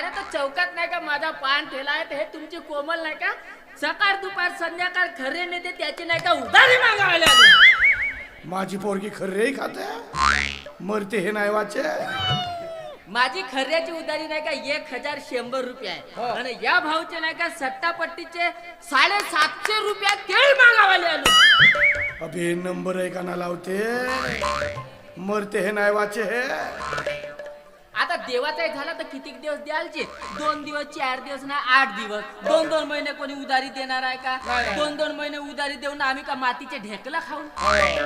अरे तो चौकात नाही का माझा पान ठेला आहे? हे तुमची कोमल नाही का? सकाळ दुपार संध्याकाळ खरे नेते त्याची नाही का उधारी मागायला आली. माझी पोरगी खर्रेही खाते. मरते हे नाही वाचे. माझी खऱ्याची उधारी नाही का एक हजार शंभर रुपये आहे. आणि या भाऊचे नाही का सट्टापट्टीचे साडेसातशे रुपये तेल मागावाले आलो. अभि नंबर आहे का ना लावते मरते हे नाही वाचे हे. आता देवाचाही झाला तर किती दिवस द्यालचे? दोन दिवस चार दिवस ना आठ दिवस. दोन दोन महिने कोणी उधारी देणार आहे का? दोन दोन महिने उधारी देऊन आम्ही का मातीचे ढेकला खाऊन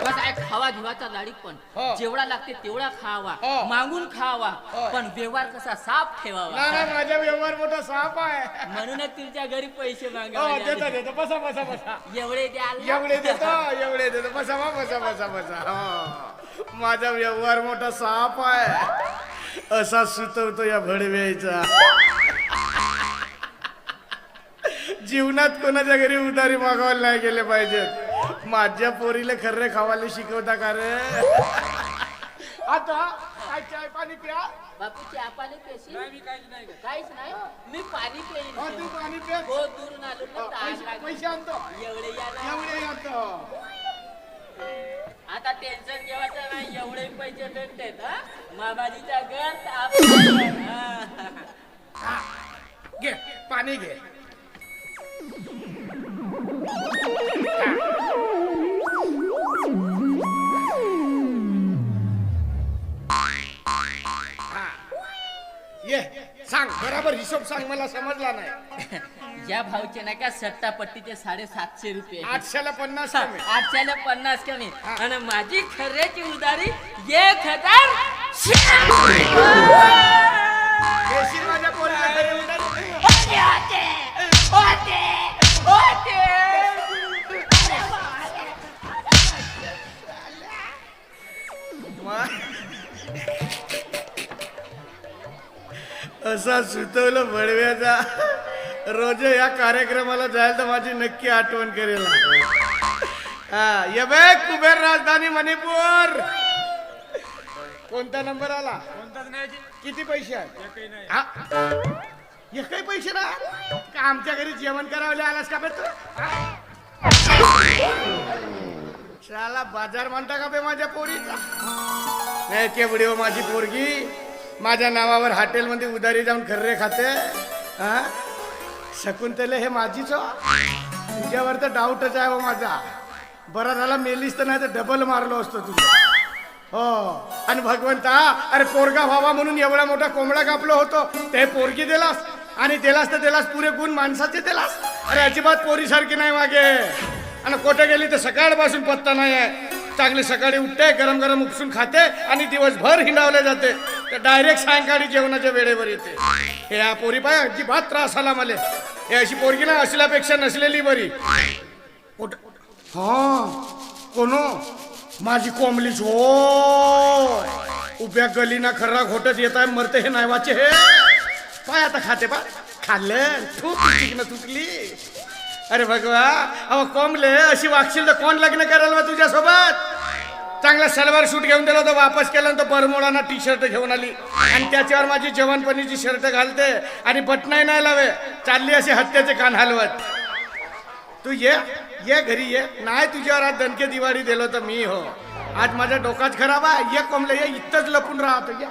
बस आहे खावा घेवाचा लाडीक पण. जेवढा लागते तेवढा खावा. मागून खावा. पण व्यवहार कसा साफ ठेवावा. माझा व्यवहार मोठा साप आहे. म्हणूनच तुमच्या घरी पैसे हो, देतो देतो. बसा बसा बसा. एवढे? एवढे देतो एवढे देतो. बसा बसा बसा बसा. हो. माझा व्यवहार मोठा साप आहे. असा सुचवतो या भडव्याचा. जीवनात कोणाच्या घरी उधारी मागवायला नाही गेले पाहिजेत. माझ्या पोरीला खर्रे खावायला शिकवता का रे? आता काय चाय पाणी प्या? बापू चहा पाणी पेशी काहीच नाही मी पाणी पेईन. हो, तू पाणी प्या. हो आलो ना तहान पैसे. पैसे आणतो. एवढे या ना. एवढे आणतो. आता टेन्शन घेवायचं नाही एवढे पैसे भेटतात हा? मामाजीचा घर घे पाणी घे. ये सांग बराबर हिशोब सांग मला समजला नाही. या भाऊचे नाही का सट्टापट्टीचे साडेसातशे रुपये आठशेला पन्नास कमी. आठशेला पन्नास कमी. आणि माझी खऱ्याची उधारी एक हजार देशील माझ्या पोरीला घरी. असा सुचवलं बडव्याचा रोज या कार्यक्रमाला जायला तर माझी नक्की आठवण करेल हा ये बे कुबेर राजधानी मणिपूर. कोणता नंबर आला? किती पैसे आहेत? हा? एकही पैसे ना? का आमच्या घरी जेवण करावले आलास का बे तू? हा? शाला बाजार म्हणता का बे माझ्या पोरीचा? नाही केवढी हो माझी पोरगी. माझ्या नावावर हॉटेलमध्ये उधारी जाऊन खर्रे खाते. हा? शकुंतले हे माझीच? तुझ्यावर तर डाऊटच आहे हो माझा. बरा झाला मेलीस तर नाही तर डबल मारलो असतो तुझं. हो. आणि भगवंता अरे पोरगा व्हावा म्हणून एवढा मोठा कोंबडा कापलो होतो. ते पोरगी दिलास? आणि दिलास तर दिलास पुरे गुण माणसाचे दिलास? अरे अजिबात पोरीसारखी नाही मागे. आणि कोठे गेली तर सकाळपासून पत्ता नाही आहे चांगली सकाळी उठते गरम गरम उपसून खाते आणि दिवसभर हिंडावले जाते. तर डायरेक्ट सायंकाळी जेवणाच्या वेळेवर येते. हे या पोरी पाय अजिबात त्रास आला मला. हे अशी पोरगी ना असल्यापेक्षा नसलेली बरी. कुठं हा कोण? माझी कोंबलीच हो उभ्या गलीना खर्रा घोटत येत आहे मरते हे नाही वाचे हे. पाय आता खाते पा खाल्लं ना तुटली. अरे भगवा अहो कोंबले अशी वागशील तर कोण लग्न करायला बा तुझ्यासोबत? चांगला सलवार सूट घेऊन दिला तर वापस केला तर बरमोडाना टी शर्ट घेऊन आली. आणि त्याच्यावर माझी जवानपणीची शर्ट घालते आणि बटनाही नाही लावे. चालली असे हत्याचे कान हलवत. तू ये ये घरी ये. नाही तुझ्यावर आज दणके दिवाळी दिलो तर मी हो. आज माझा डोकाच खराब आहे. ये कोंबले ये. इथंच लपून राहतो. या.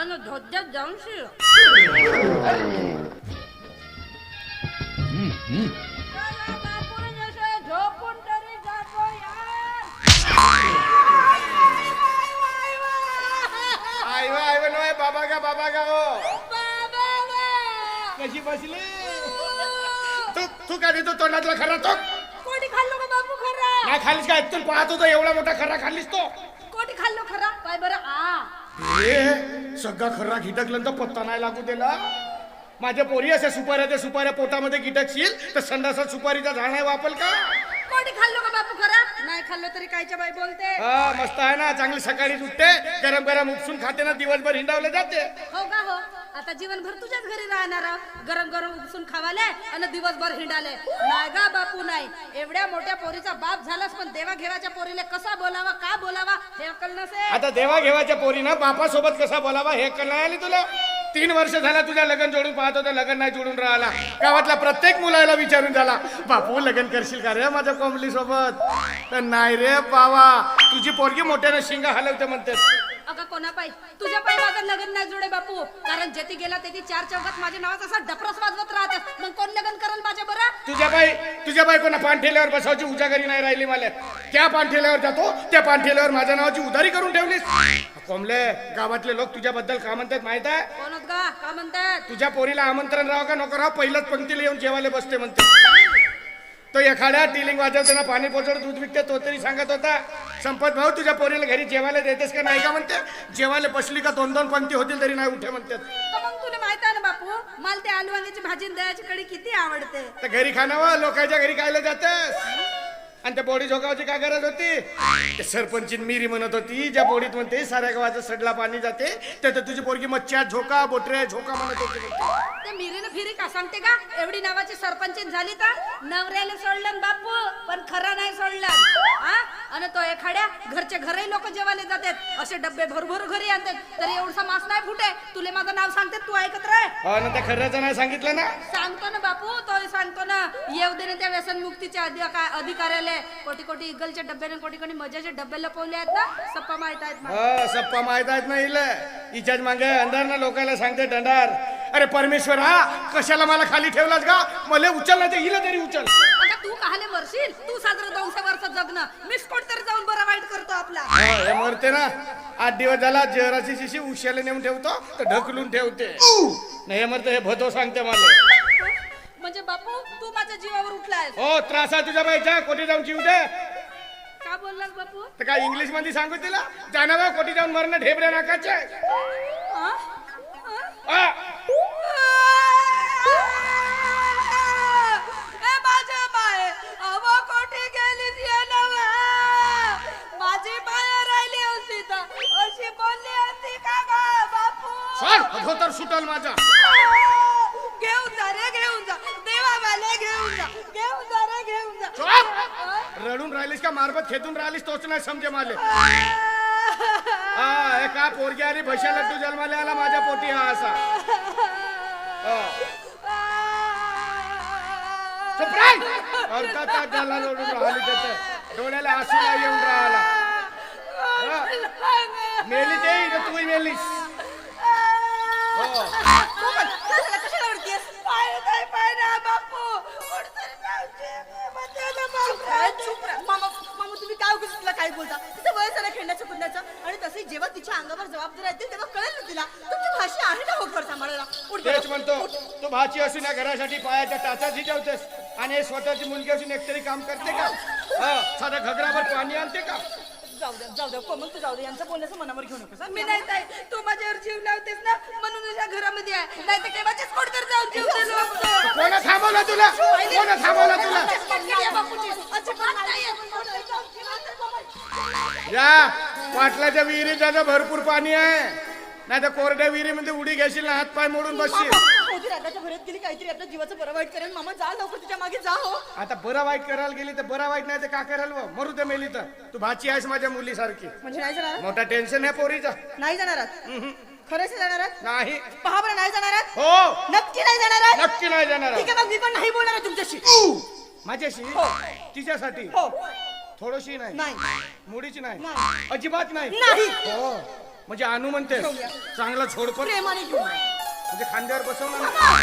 अन धोद्यात जाऊन शिरो झोपून तरी जातो वा नव्हे, बाबा गा बाबा गा हो बाबा कशी बसली तू तू काय देतो तोंडातला खरा तो कोणी खाल्लो का बापू खरा नाही खालीस काय तू पाहत होतो एवढा मोठा खरा खाल्लीस तो कोणी खाल्लो खरा काय बरं आ सगळा खरा खिटकलं तर पत्ता नाही लागू दिला. माझ्या पोरी असे सुपाऱ्या त्या सुपाऱ्या पोटामध्ये गिटकशील तर संडासात सुपारीचा झाड नाही वापल का? कोणी खाल्लो का बापू खरा? नाही खाल्लो तरी कायच्या बाई बोलते? हा मस्त आहे ना चांगली सकाळी उठते गरम गरम उपसून खाते ना दिवसभर हिंडावले जाते. हो का हो? आता जीवनभर तुझ्याच घरी राहणार आहो. गरम गरम उपसून खावाले आणि दिवसभर हिंडाले नाही गा बापू नाही. एवढ्या मोठ्या पोरीचा बाप झालास पण देवा घेवाच्या कसा बोलावा का बोलावा हे अकल नसे आता देवा घेवाच्या पोरीनं बापासोबत कसा बोलावा हे कळलं आली तुला? तीन वर्ष झाला तुझ्या लग्न जोडून पाहत होता लग्न नाही जोडून राहिला. गावातल्या प्रत्येक मुलाला विचारून झाला बापू लग्न करशील का रे माझ्या कोंबली सोबत तर नाही रे बाबा तुझी पोरगी मोठ्यानं शिंगा हलवते म्हणते. कोणा पाय तुझ्या पाय माझं लग्न नाही जोडे बापू. कारण जेथे गेला तेथे चार चौकात माझ्या नावाचा असा डपरस वाजवत राहते मग कोण लग्न करेल माझ्या बरं? तुझ्या बाई तुझ्या बायकोना पानठेल्यावर बसावची उजागरी नाही राहिली मला. त्या पानठेल्यावर जातो त्या पानठेल्यावर माझ्या नावाची उधारी करून ठेवलीस. कोंबले गावातले लोक तुझ्याबद्दल का म्हणतात माहीत आहे? कोण होत गा? का म्हणतात? तुझ्या पोरीला आमंत्रण राव का नको राव पहिलंच पंक्तीला येऊन जेवायला बसते म्हणते. तो एखाद्या टिलिंग वाजवताना पाणी पोचड दूध विकते तो तरी सांगत होता संपत भाऊ तुझ्या पोरीला घरी जेवायला देतेस का नाही का? म्हणते. जेवायला बसली का दोन दोन पंक्ती होतील तरी नाही उठे म्हणतात तर मग तुला माहीत आहे ना बापू मला ते आलू वांग्याची भाजी आणि दह्याची कढी किती आवडते. तर घरी खाणावं लोकांच्या घरी खायला जातेस. आणि त्या बोडी झोकावाची काय गरज होती? सरपंचीन मिरी म्हणत होती ज्या बोडीत म्हणते साऱ्या गावाचं सडला पाणी जाते तर तुझी पोरगी मच्छ्या झोका बोटरे झोका म्हणत होती ते मिरीनं फिरी का सांगते का? एवढी नावाची सरपंच झाली तर नवऱ्याला सोडलं न बापू पण खरा नाही सोडलं. हा? आणि तो एखाद्या घरचे घरही लोक जेवायला जातात. असे डब्बे भरभर घरी आणतात. तरी एवढसा मास नाही फुटे. तुले माझं नाव सांगते तू ऐकत राह. हो ना त्या खऱ्याचं नाही सांगितलं ना? सांगतो ना बापू तो सांगतो ना. येऊ दे ना त्या व्यसन मुक्तीच्या अधिकाऱ्याले कोटी कोटी इगलच्या डब्याने कोटी कोटी मजाचे डब्बे लपवले आहेत ना? सप्पा माहीत आहेत मला हो सप्पा माहीत आहेत ना इले इच्याच मागे अंधार ना लोकांना सांगते दंडार अरे परमेश्वर हा कशाला मला खाली ठेवलास का मला उचल ना ते हिला तरी उचल. आता तू कहाले मरशील? तू साजरं दोनशे वर्ष जगणं. मिस कोण तरी जाऊन बरं वाईट करतो आपला. हो, हे मरते ना. आठ दिवस झाला जेवराची शिशी उशाला नेऊन ठेवतो तर ढकलून ठेवते. नाही हे मरते हे भतो सांगते मला. म्हणजे बापू तू माझ्या जीवावर उठलाय हो त्रास तुझ्या बाईचा कोटी जाऊन जीव दे. का बोललास बापू? तर काय इंग्लिशमध्ये सांगू तिला? जाणार कोटी जाऊन मरणं ढेबऱ्या नाकाचे. आ? आ? आ, ए माझ्या माय अव कोठी गेलीस ये नव्हे माझी माय राहिली होती तर अशी बोलली होती का ग बापू? सर सुटल माझा. रडून राहिलीस का? मारबत खेतून राहिलीस तोच नाही समजे माले. हा एका का पोरगी आणि भैशा लड्डू जन्माला आला माझ्या पोटी हा असा. हा. चुप अर्धा तास झाला रडून राहिली त्याचं. डोळ्याला आसू नाही येऊन राहिला. हा. मेली ते इथं तू मेलीस. हो. मामा तुम्ही काय उगाच तिला काय बोलता? तिचं वय झालं खेळण्याचं कुदण्याचं. आणि तसंही जेव्हा तिच्या अंगावर जबाबदारी येतील तेव्हा कळेल ना तिला तुमची भाषा आहे ना घर सांभाळायला? उठ बरं. तेच म्हणतो. तू भाची असून या घरासाठी पायाच्या टाचा झिजवतेस आणि हे स्वतःची मुलगी असून एकतरी काम करते का? हा साधा घगरावर पाणी आणते का? जाऊ द्या जाऊ द्या. कोमल तू जाऊ दे. यांचं बोलण्याचं मनावर घेऊ नकोस मी नाही ताई तू माझ्यावर जीव लावतेस ना म्हणून तुझ्या घरामध्ये आहे. नाही तर केव्हाचीच कोण तर जाऊन जीव दिलो असतो. कोण थांबवलं तुला? कोण थांबवलं तुला? या पाटलाच्या विहिरीत जाणं भरपूर पाणी आहे. नाही तर कोरड्या विहिरीमध्ये उडी घेशील ना हात पाय मोडून बसशील. होती रागाच्या भरत गेली काहीतरी आपल्या जीवाचं बरं वाईट करेल. मामा जा लवकर तिच्यामागे जा हो. आता बरं वाईट करायला गेली तर बरं वाईट नाही तर का करायला व? मरू दे मेली तर. तू भाची आहेस माझ्या मुलीसारखी. म्हणजे नाही जाणार? मोठा टेन्शन आहे पोरीचा. नाही जाणार आहात? खरंच नाही जाणार आहात? नाही. पहा बरं नाही जाणार आहात? हो. नक्की नाही जाणार आहात? नक्की नाही जाणार ठीक आहे मग मी पण नाही बोलणार आहे तुमच्याशी. माझ्याशी? तिच्यासाठी? हो. थोडीशी नाही. नाही. मुडीची नाही. नाही. अजिबात नाही. नाही. हो. म्हणजे आणू म्हणते. चांगला छोड पण प्रेमाने घेऊन जा. म्हणजे खांद्यावर बसवलं ना.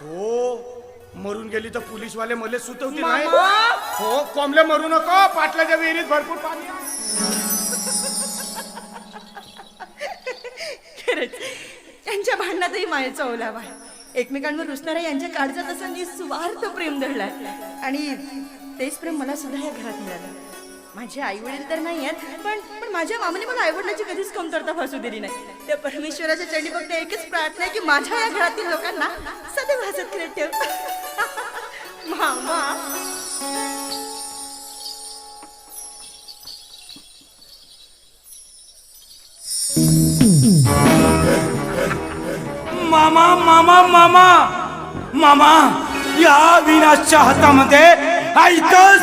हो. मरून गेली तर पोलीसवाले मले सुतवतील नाही? मामा! हो कोंबले मरू नको. पाटलाच्या विहिरीत भरपूर पाणी आहे. घरातही मायेचा ओलावा आहे एकमेकांवर रुसणाऱ्या यांच्या काळजात असं निस्वार्थ प्रेम दडलाय आणि तेच प्रेम मला सुद्धा या घरात मिळालं. माझे आई वडील तर नाही आहेत पण पण माझ्या मामाने मला आई वडिलांची कधीच कमतरता भासू दिली नाही. त्या परमेश्वराच्या चरणी फक्त एकच प्रार्थना आहे की माझ्या या घरातील लोकांना सदैव हसत खेळत ठेव. मामा. मामा मामा मामा. मामा या विनाशच्या हातामध्ये आयतच